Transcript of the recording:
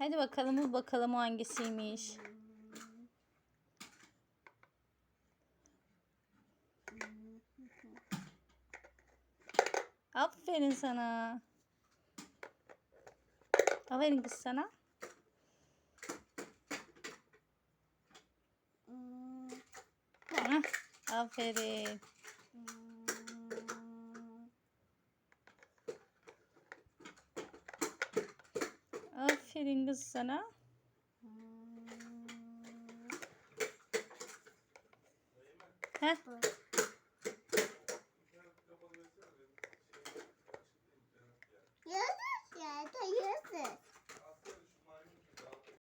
Hadi bakalım bul bakalım o hangisiymiş. Aferin sana. Aferin kız sana. Hmm, aferin. Aferin kız sana. Heh.